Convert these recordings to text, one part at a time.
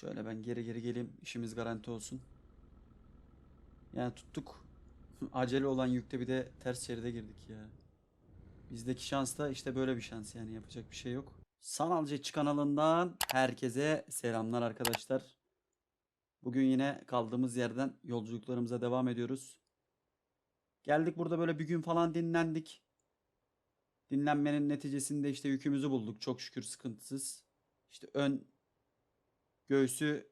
Şöyle ben geri geri geleyim. işimiz garanti olsun. Yani tuttuk. Acele olan yükte bir de ters şeride girdik ya. Bizdeki şans da işte böyle bir şans yani yapacak bir şey yok. Sanal Jetçi kanalından herkese selamlar arkadaşlar. Bugün yine kaldığımız yerden yolculuklarımıza devam ediyoruz. Geldik burada böyle bir gün falan dinlendik. Dinlenmenin neticesinde işte yükümüzü bulduk çok şükür sıkıntısız. İşte ön göğsü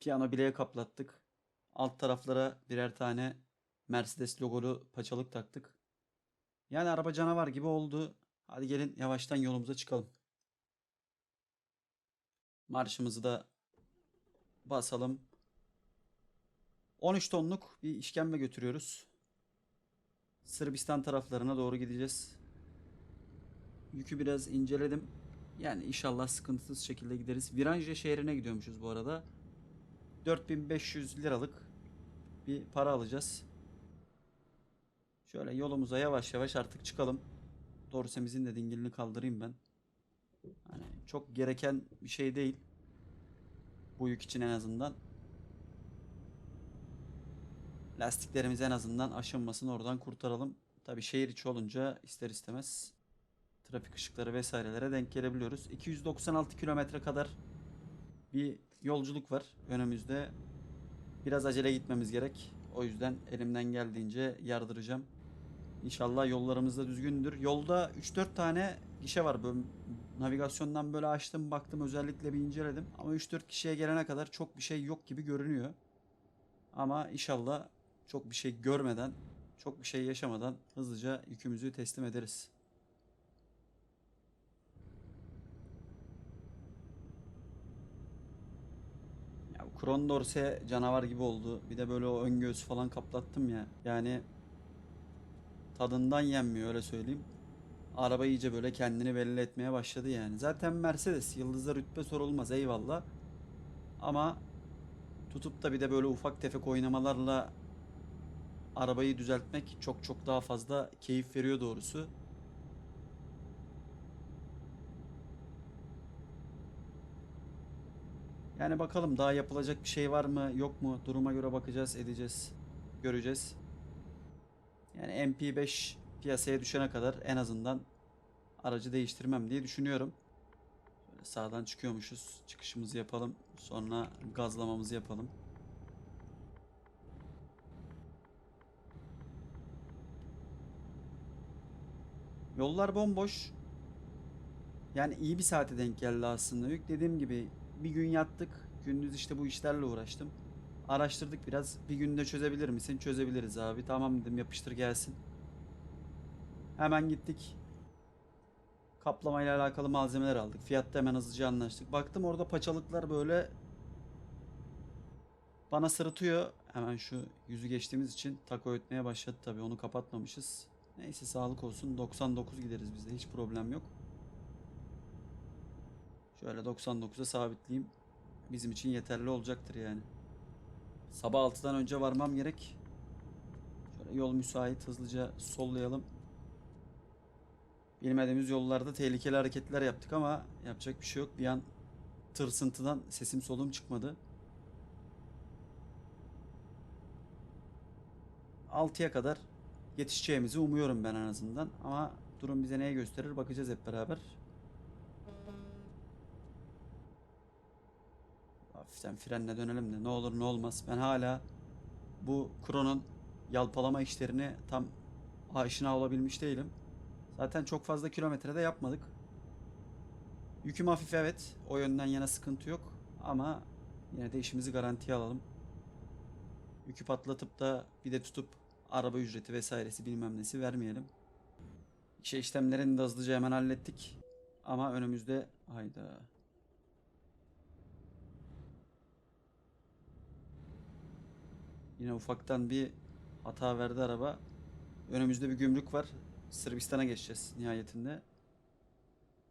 piyano bileğe kaplattık. Alt taraflara birer tane Mercedes logolu paçalık taktık. Yani araba canavar gibi oldu. Hadi gelin yavaştan yolumuza çıkalım. Marşımızı da basalım. 13 tonluk bir işkembe götürüyoruz. Sırbistan taraflarına doğru gideceğiz. Yükü biraz inceledim. Yani inşallah sıkıntısız şekilde gideriz. Viranje şehrine gidiyormuşuz bu arada. 4500 liralık bir para alacağız. Şöyle yolumuza yavaş yavaş artık çıkalım. Dorsemizin de dingilini kaldırayım ben. Hani çok gereken bir şey değil. Bu yük için en azından. Lastiklerimiz en azından aşınmasın oradan kurtaralım. Tabi şehir içi olunca ister istemez trafik ışıkları vesairelere denk gelebiliyoruz. 296 kilometre kadar bir yolculuk var önümüzde. Biraz acele gitmemiz gerek. O yüzden elimden geldiğince yardıracağım. İnşallah yollarımız da düzgündür. Yolda 3-4 tane gişe var. Böyle navigasyondan böyle açtım baktım özellikle bir inceledim. Ama 3-4 kişiye gelene kadar çok bir şey yok gibi görünüyor. Ama inşallah çok bir şey görmeden, çok bir şey yaşamadan hızlıca yükümüzü teslim ederiz. Ya bu Kron Dorse canavar gibi oldu. Bir de böyle o ön göğsü falan kaplattım ya. Yani tadından yenmiyor öyle söyleyeyim. Araba iyice böyle kendini belli etmeye başladı yani. Zaten Mercedes yıldızda rütbe sorulmaz eyvallah. Ama tutup da bir de böyle ufak tefek oynamalarla arabayı düzeltmek çok çok daha fazla keyif veriyor doğrusu. Yani bakalım daha yapılacak bir şey var mı yok mu duruma göre bakacağız edeceğiz göreceğiz. Yani MP5 piyasaya düşene kadar en azından aracı değiştirmem diye düşünüyorum. Şöyle sağdan çıkıyormuşuz. Çıkışımızı yapalım. Sonra gazlamamızı yapalım. Yollar bomboş. Yani iyi bir saate denk geldi aslında. Yük dediğim gibi bir gün yattık. Gündüz işte bu işlerle uğraştım. Araştırdık biraz. Bir günde çözebilir misin? Çözebiliriz abi. Tamam dedim yapıştır gelsin. Hemen gittik. Kaplama ile alakalı malzemeler aldık. Fiyatta hemen hızlıca anlaştık. Baktım orada paçalıklar böyle bana sırıtıyor. Hemen şu yüzü geçtiğimiz için taco ötmeye başladı tabii. Onu kapatmamışız. Neyse sağlık olsun. 99 gideriz bizde. Hiç problem yok. Şöyle 99'a sabitleyeyim. Bizim için yeterli olacaktır yani. Sabah 6'dan önce varmam gerek. Şöyle yol müsait hızlıca sollayalım. Bilmediğimiz yollarda tehlikeli hareketler yaptık ama yapacak bir şey yok. Bir an tırsıntıdan sesim solum çıkmadı. 6'ya kadar yetişeceğimizi umuyorum ben en azından. Ama durum bize neye gösterir bakacağız hep beraber. Hafiften frenle dönelim de ne olur ne olmaz. Ben hala bu Kron'un yalpalama işlerini tam aşina olabilmiş değilim. Zaten çok fazla kilometrede yapmadık. Yüküm hafif evet. O yönden yana sıkıntı yok. Ama yine de işimizi garantiye alalım. Yükü patlatıp da bir de tutup araba ücreti vesairesi bilmem nesi vermeyelim. İşe işlemlerini de hızlıca hemen hallettik. Ama önümüzde hayda. Yine ufaktan bir hata verdi araba. Önümüzde bir gümrük var. Sırbistan'a geçeceğiz nihayetinde.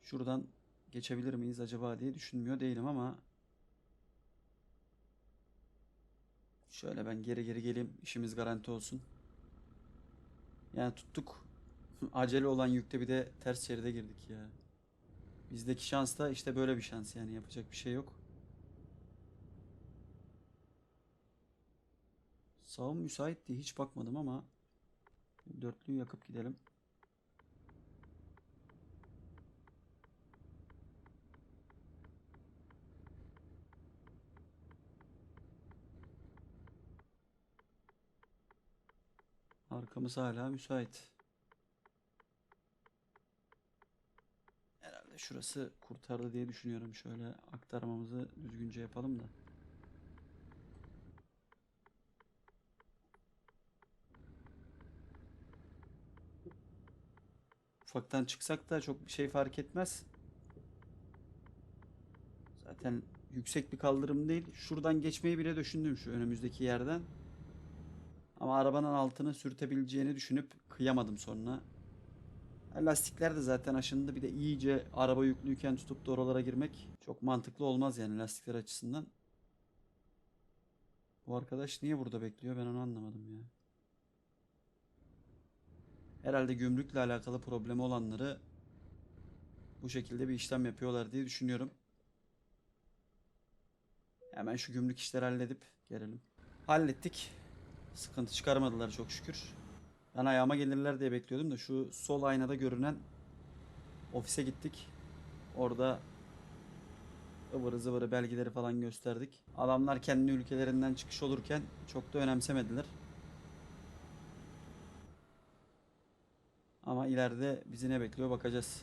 Şuradan geçebilir miyiz acaba diye düşünmüyor değilim ama şöyle ben geri geri geleyim işimiz garanti olsun. Yani tuttuk. Acele olan yükte bir de ters şeride girdik ya. Bizdeki şans da işte böyle bir şans yani yapacak bir şey yok. Sağım müsait diye hiç bakmadım ama dörtlüyü yakıp gidelim. Arkamız hala müsait. Herhalde şurası kurtardı diye düşünüyorum. Şöyle aktarmamızı düzgünce yapalım da. Ufaktan çıksak da çok bir şey fark etmez. Zaten yüksek bir kaldırım değil. Şuradan geçmeyi bile düşündüm şu önümüzdeki yerden. Ama arabanın altını sürtebileceğini düşünüp kıyamadım sonra. Lastikler de zaten aşındı. Bir de iyice araba yüklüyken tutup da oralara girmek çok mantıklı olmaz yani lastikler açısından. Bu arkadaş niye burada bekliyor ben onu anlamadım ya. Herhalde gümrükle alakalı problemi olanları bu şekilde bir işlem yapıyorlar diye düşünüyorum. Hemen şu gümrük işleri halledip gelelim. Hallettik. Sıkıntı çıkarmadılar çok şükür. Ben ayağıma gelirler diye bekliyordum da şu sol aynada görünen ofise gittik. Orada ıvırı zıvırı belgeleri falan gösterdik. Adamlar kendi ülkelerinden çıkış olurken çok da önemsemediler. Ama ileride bizi ne bekliyor bakacağız.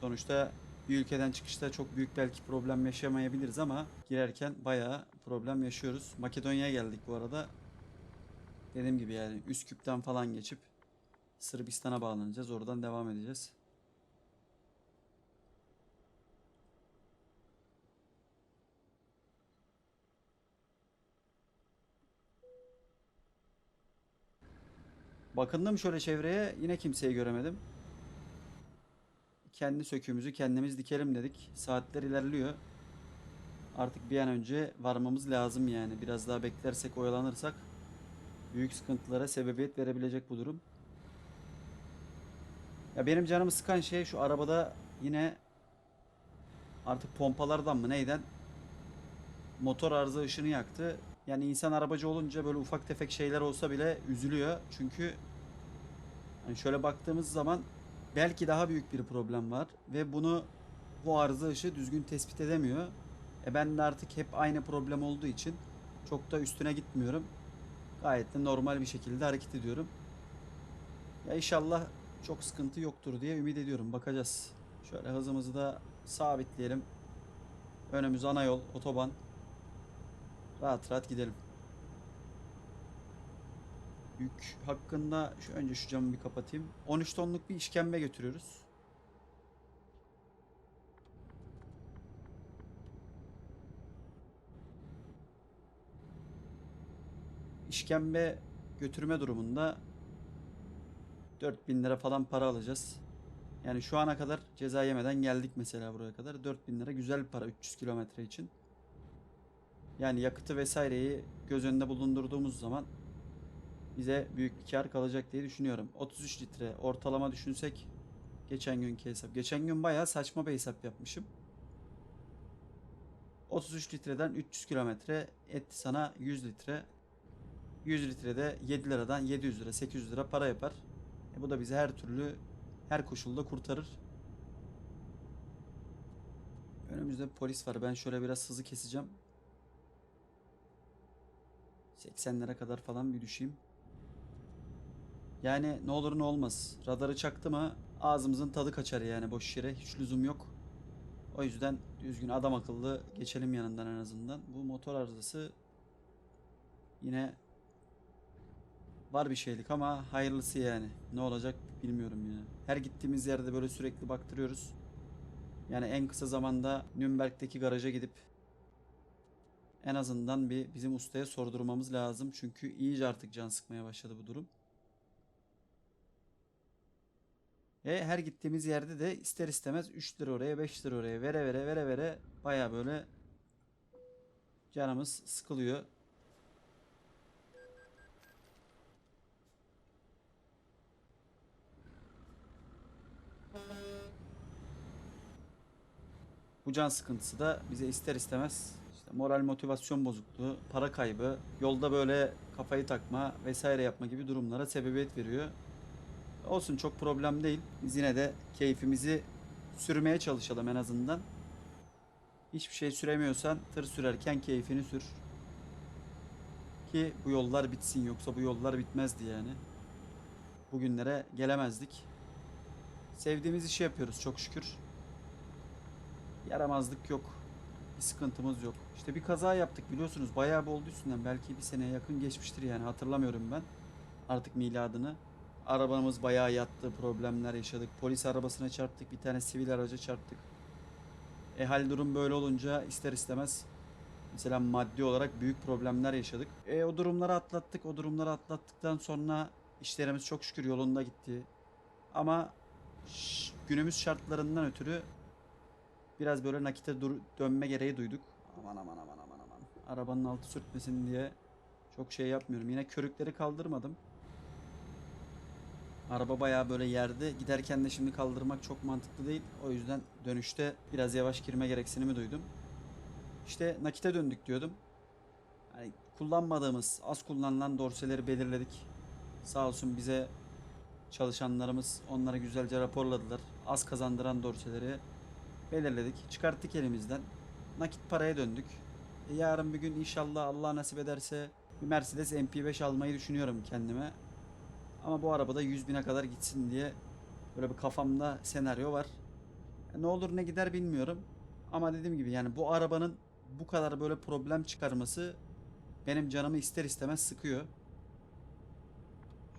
Sonuçta bir ülkeden çıkışta çok büyük belki problem yaşamayabiliriz ama girerken bayağı problem yaşıyoruz. Makedonya'ya geldik bu arada. Dediğim gibi yani Üsküp'ten falan geçip Sırbistan'a bağlanacağız. Oradan devam edeceğiz. Bakındım şöyle çevreye yine kimseyi göremedim. Kendi söküğümüzü kendimiz dikelim dedik. Saatler ilerliyor. Artık bir an önce varmamız lazım yani. Biraz daha beklersek oyalanırsak büyük sıkıntılara sebebiyet verebilecek bu durum. Ya benim canımı sıkan şey şu arabada yine artık pompalardan mı neyden motor arıza ışını yaktı. Yani insan arabacı olunca böyle ufak tefek şeyler olsa bile üzülüyor. Çünkü hani şöyle baktığımız zaman belki daha büyük bir problem var ve bunu bu arıza ışığı düzgün tespit edemiyor. E ben de artık hep aynı problem olduğu için çok da üstüne gitmiyorum. Gayet de normal bir şekilde hareket ediyorum. Ya inşallah çok sıkıntı yoktur diye ümit ediyorum. Bakacağız. Şöyle hızımızı da sabitleyelim. Önümüz ana yol, otoban. Rahat rahat gidelim. Yük hakkında şu önce şu camı bir kapatayım. 13 tonluk bir işkembe götürüyoruz. İşkembe götürme durumunda 4000 lira falan para alacağız. Yani şu ana kadar ceza yemeden geldik mesela buraya kadar. 4000 lira güzel para 300 kilometre için. Yani yakıtı vesaireyi göz önünde bulundurduğumuz zaman bize büyük bir kar kalacak diye düşünüyorum. 33 litre ortalama düşünsek geçen günkü hesap. Geçen gün bayağı saçma bir hesap yapmışım. 33 litreden 300 kilometre etti sana 100 litre. 100 litrede 7 liradan 700 lira 800 lira para yapar. E bu da bizi her türlü her koşulda kurtarır. Önümüzde polis var. Ben şöyle biraz hızı keseceğim. 80'lere kadar falan bir düşeyim. Yani ne olur ne olmaz. Radarı çaktı mı ağzımızın tadı kaçar yani boş yere. Hiç lüzum yok. O yüzden düzgün adam akıllı geçelim yanından en azından. Bu motor arızası yine var bir şeylik ama hayırlısı yani. Ne olacak bilmiyorum ya. Her gittiğimiz yerde böyle sürekli baktırıyoruz. Yani en kısa zamanda Nürnberg'deki garaja gidip en azından bir bizim ustaya sordurmamız lazım. Çünkü iyice artık can sıkmaya başladı bu durum. Ve her gittiğimiz yerde de ister istemez 3 lira oraya 5 lira oraya vere vere vere vere baya böyle canımız sıkılıyor. Bu can sıkıntısı da bize ister istemez moral motivasyon bozukluğu, para kaybı, yolda böyle kafayı takma vesaire yapma gibi durumlara sebebiyet veriyor. Olsun çok problem değil. Biz yine de keyfimizi sürmeye çalışalım en azından. Hiçbir şey süremiyorsan tır sürerken keyfini sür. Ki bu yollar bitsin yoksa bu yollar bitmezdi yani. Bugünlere gelemezdik. Sevdiğimiz işi yapıyoruz çok şükür. Yaramazlık yok. Bir sıkıntımız yok. İşte bir kaza yaptık biliyorsunuz. Bayağı bir oldu üstünden. Belki bir seneye yakın geçmiştir yani. Hatırlamıyorum ben. Artık miladını. Arabamız bayağı yattı. Problemler yaşadık. Polis arabasına çarptık. Bir tane sivil araca çarptık. E hal durum böyle olunca ister istemez mesela maddi olarak büyük problemler yaşadık. E o durumları atlattık. O durumları atlattıktan sonra işlerimiz çok şükür yolunda gitti. Ama günümüz şartlarından ötürü biraz böyle nakite dur- dönme gereği duyduk. Aman aman aman aman aman. Arabanın altı sürtmesin diye çok şey yapmıyorum. Yine körükleri kaldırmadım. Araba bayağı böyle yerde. Giderken de şimdi kaldırmak çok mantıklı değil. O yüzden dönüşte biraz yavaş girme gereksinimi duydum. İşte nakite döndük diyordum. Yani kullanmadığımız, az kullanılan dorseleri belirledik. Sağ olsun bize çalışanlarımız onları güzelce raporladılar. Az kazandıran dorseleri belirledik. Çıkarttık elimizden. Nakit paraya döndük. E yarın bir gün inşallah Allah nasip ederse bir Mercedes MP5 almayı düşünüyorum kendime. Ama bu arabada 100 bine kadar gitsin diye böyle bir kafamda senaryo var. E ne olur ne gider bilmiyorum. Ama dediğim gibi yani bu arabanın bu kadar böyle problem çıkarması benim canımı ister istemez sıkıyor.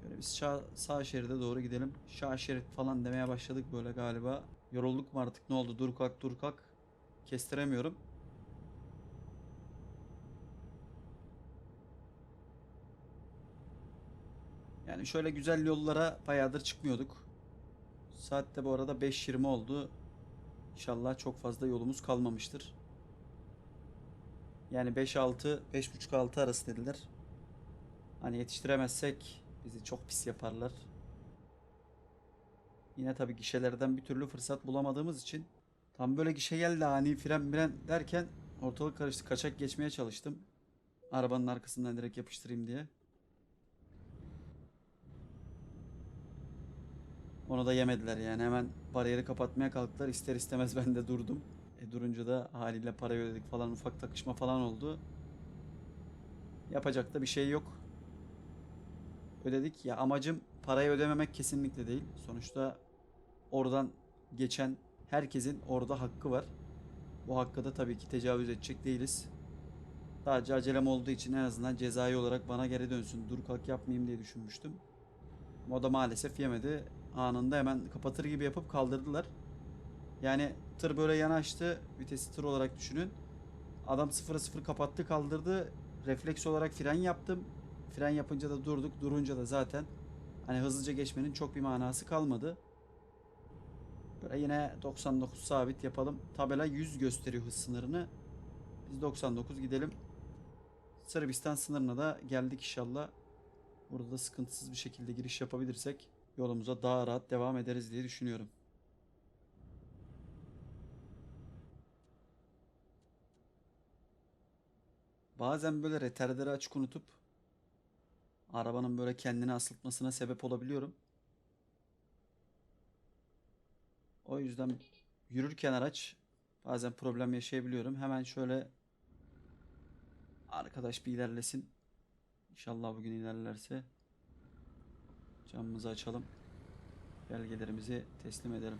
Şöyle biz sağ, sağ şeride doğru gidelim. Sağ şerit falan demeye başladık böyle galiba. Yorulduk mu artık ne oldu? Dur kalk dur kalk. Kestiremiyorum. Yani şöyle güzel yollara bayağıdır çıkmıyorduk. Saatte bu arada 5.20 oldu. İnşallah çok fazla yolumuz kalmamıştır. Yani 5-6, 5.5-6 arası dediler. Hani yetiştiremezsek bizi çok pis yaparlar. Yine tabii gişelerden bir türlü fırsat bulamadığımız için tam böyle gişe geldi ani fren miren derken ortalık karıştı. Kaçak geçmeye çalıştım. Arabanın arkasından direkt yapıştırayım diye. Onu da yemediler yani hemen bariyeri kapatmaya kalktılar. İster istemez ben de durdum. E durunca da haliyle parayı ödedik falan ufak takışma falan oldu. Yapacak da bir şey yok. Ödedik ya amacım parayı ödememek kesinlikle değil. Sonuçta oradan geçen herkesin orada hakkı var. Bu hakkı da tabii ki tecavüz edecek değiliz. Sadece acelem olduğu için en azından cezai olarak bana geri dönsün. Dur kalk yapmayayım diye düşünmüştüm. O da maalesef yemedi. Anında hemen kapatır gibi yapıp kaldırdılar. Yani tır böyle yanaştı. Vitesi tır olarak düşünün. Adam 0'a 0 kapattı kaldırdı. Refleks olarak fren yaptım. Fren yapınca da durduk. Durunca da zaten hani hızlıca geçmenin çok bir manası kalmadı. Böyle yine 99 sabit yapalım. Tabela 100 gösteriyor hız sınırını. Biz 99 gidelim. Sırbistan sınırına da geldik inşallah. Burada da sıkıntısız bir şekilde giriş yapabilirsek yolumuza daha rahat devam ederiz diye düşünüyorum. Bazen böyle retarderi açık unutup arabanın böyle kendini asıltmasına sebep olabiliyorum. O yüzden yürürken araç bazen problem yaşayabiliyorum. Hemen şöyle arkadaş bir ilerlesin. İnşallah bugün ilerlerse camımızı açalım. Belgelerimizi teslim edelim.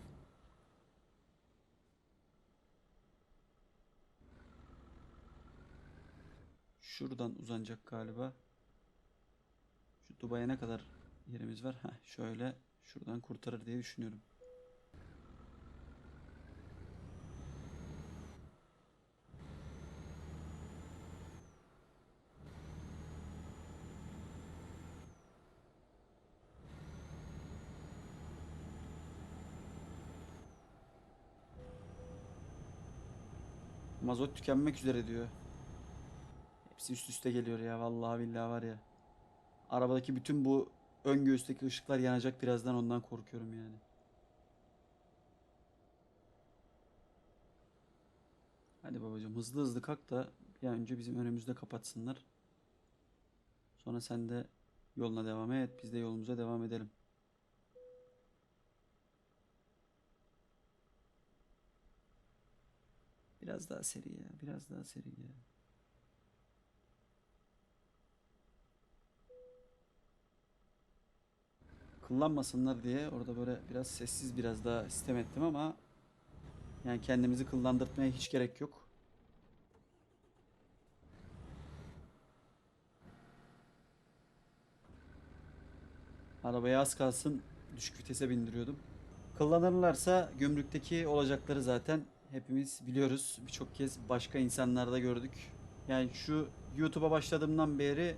Şuradan uzanacak galiba. Şu Dubai'ye ne kadar yerimiz var? Heh, şöyle şuradan kurtarır diye düşünüyorum. Mazot tükenmek üzere diyor. Hepsi üst üste geliyor ya vallahi billahi var ya. Arabadaki bütün bu ön göğüsteki ışıklar yanacak birazdan ondan korkuyorum yani. Hadi babacığım hızlı hızlı kalk da Bir an önce bizim önümüzde kapatsınlar. Sonra sen de yoluna devam et. Biz de yolumuza devam edelim. Biraz daha seri ya. Biraz daha seri ya. Kullanmasınlar diye orada böyle biraz sessiz biraz daha sistem ettim ama yani kendimizi kıllandırtmaya hiç gerek yok. Arabaya az kalsın düşük vitese bindiriyordum. Kullanırlarsa gümrükteki olacakları zaten hepimiz biliyoruz. Birçok kez başka insanlarda gördük. Yani şu YouTube'a başladığımdan beri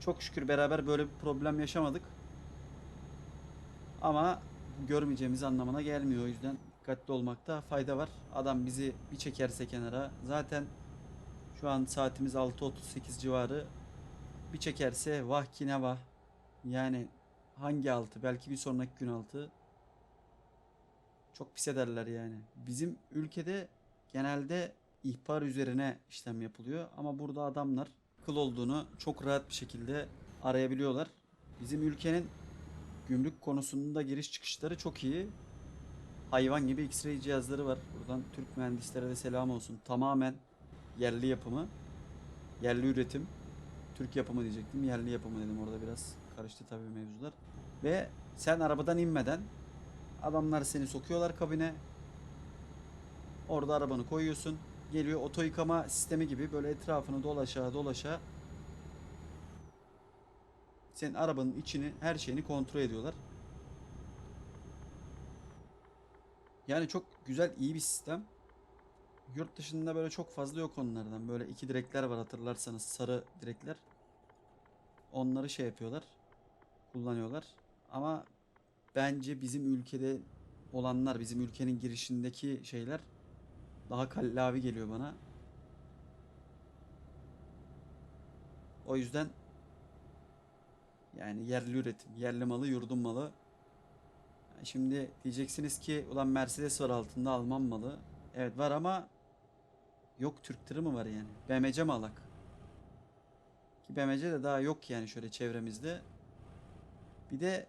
çok şükür beraber böyle bir problem yaşamadık. Ama görmeyeceğimiz anlamına gelmiyor. O yüzden dikkatli olmakta fayda var. Adam bizi bir çekerse kenara zaten şu an saatimiz 6.38 civarı bir çekerse vah ki ne vah. Yani hangi altı? Belki bir sonraki gün altı. Çok pis ederler yani. Bizim ülkede genelde ihbar üzerine işlem yapılıyor ama burada adamlar kıl olduğunu çok rahat bir şekilde arayabiliyorlar. Bizim ülkenin gümrük konusunda giriş çıkışları çok iyi. Hayvan gibi X-ray cihazları var. Buradan Türk mühendislere de selam olsun. Tamamen yerli yapımı, yerli üretim. Türk yapımı diyecektim. Yerli yapımı dedim orada biraz karıştı tabii mevzular. Ve sen arabadan inmeden adamlar seni sokuyorlar kabine. Orada arabanı koyuyorsun. Geliyor oto yıkama sistemi gibi böyle etrafını dolaşa dolaşa senin arabanın içini her şeyini kontrol ediyorlar. Yani çok güzel iyi bir sistem. Yurt dışında böyle çok fazla yok onlardan. Böyle iki direkler var hatırlarsanız sarı direkler. Onları şey yapıyorlar. Kullanıyorlar. Ama bence bizim ülkede olanlar, bizim ülkenin girişindeki şeyler daha kallavi geliyor bana. O yüzden yani yerli üretim, yerli malı, yurdun malı. Şimdi diyeceksiniz ki ulan Mercedes var altında Alman malı. Evet var ama yok Türk tırı mı var yani? BMC mi alak? Ki BMC de daha yok yani şöyle çevremizde. Bir de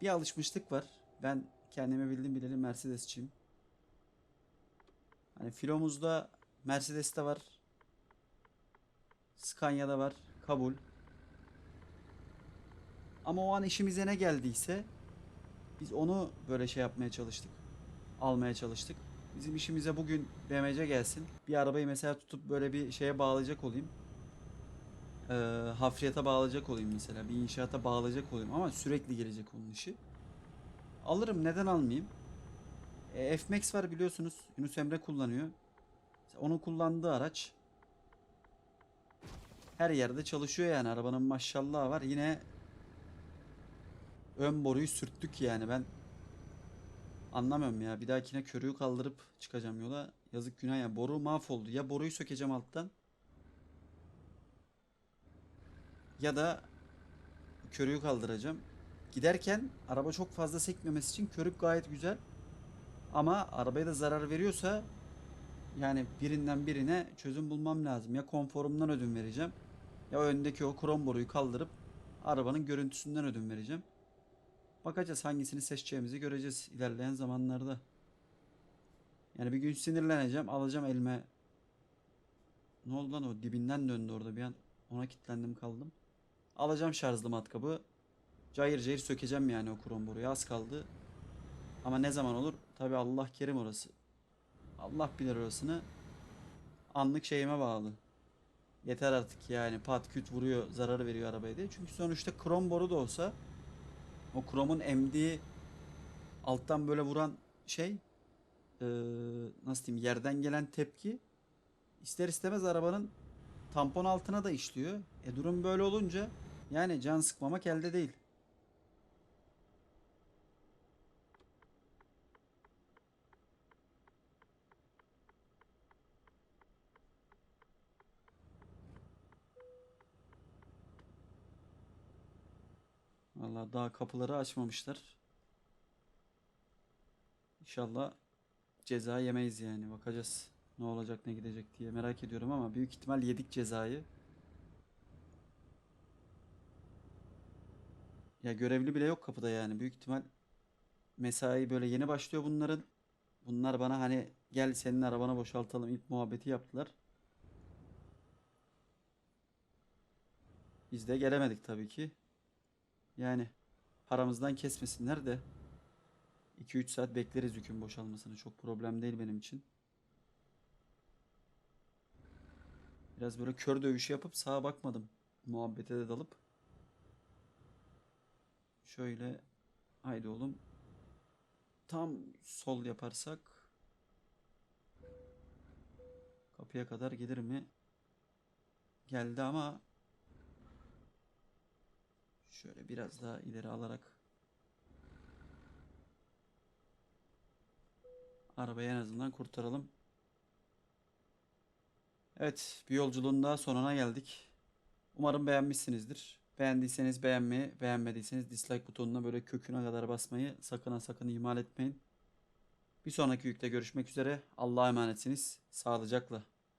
bir alışmışlık var. Ben kendime bildim bileli Mercedesçiyim. Hani filomuzda Mercedes'te var. Scania'da var. Kabul. Ama o an işimize ne geldiyse biz onu böyle şey yapmaya çalıştık. Almaya çalıştık. Bizim işimize bugün BMC gelsin. Bir arabayı mesela tutup böyle bir şeye bağlayacak olayım. Ee, hafriyata bağlayacak olayım mesela. Bir inşaata bağlayacak olayım ama sürekli gelecek onun işi. Alırım neden almayayım? E, F-Max var biliyorsunuz. Yunus Emre kullanıyor. Onun kullandığı araç her yerde çalışıyor yani. Arabanın maşallahı var. Yine ön boruyu sürttük yani. Ben anlamıyorum ya. Bir dahakine körüğü kaldırıp çıkacağım yola. Yazık günah ya. Boru mahvoldu. Ya boruyu sökeceğim alttan. Ya da körüğü kaldıracağım. Giderken araba çok fazla sekmemesi için körük gayet güzel. Ama arabaya da zarar veriyorsa yani birinden birine çözüm bulmam lazım. Ya konforumdan ödün vereceğim. Ya öndeki o krom boruyu kaldırıp arabanın görüntüsünden ödün vereceğim. Bakacağız hangisini seçeceğimizi göreceğiz ilerleyen zamanlarda. Yani bir gün sinirleneceğim, alacağım elime. Ne oldu lan o dibinden döndü orada bir an. Ona kilitlendim kaldım. Alacağım şarjlı matkabı. Cayır cayır sökeceğim yani o krom boruyu. Az kaldı. Ama ne zaman olur? Tabi Allah kerim orası. Allah bilir orasını. Anlık şeyime bağlı. Yeter artık yani pat küt vuruyor zarar veriyor arabaya diye. Çünkü sonuçta krom boru da olsa o kromun emdiği alttan böyle vuran şey eee, nasıl diyeyim yerden gelen tepki ister istemez arabanın tampon altına da işliyor. E durum böyle olunca yani can sıkmamak elde değil. Vallahi daha kapıları açmamışlar. İnşallah ceza yemeyiz yani bakacağız. Ne olacak ne gidecek diye merak ediyorum ama büyük ihtimal yedik cezayı. Ya görevli bile yok kapıda yani. Büyük ihtimal mesai böyle yeni başlıyor bunların. Bunlar bana hani gel senin arabana boşaltalım ilk muhabbeti yaptılar. Biz de gelemedik tabii ki. Yani paramızdan kesmesinler de 2-3 saat bekleriz yükün boşalmasını. Çok problem değil benim için. Biraz böyle kör dövüşü yapıp sağa bakmadım. Muhabbete de dalıp. Şöyle haydi oğlum. Tam sol yaparsak kapıya kadar gelir mi? Geldi ama şöyle biraz daha ileri alarak arabayı en azından kurtaralım. Evet, bir yolculuğun daha sonuna geldik. Umarım beğenmişsinizdir. Beğendiyseniz beğenmeyi, beğenmediyseniz dislike butonuna böyle köküne kadar basmayı sakın ha sakın ihmal etmeyin. Bir sonraki yükte görüşmek üzere. Allah'a emanetsiniz. Sağlıcakla.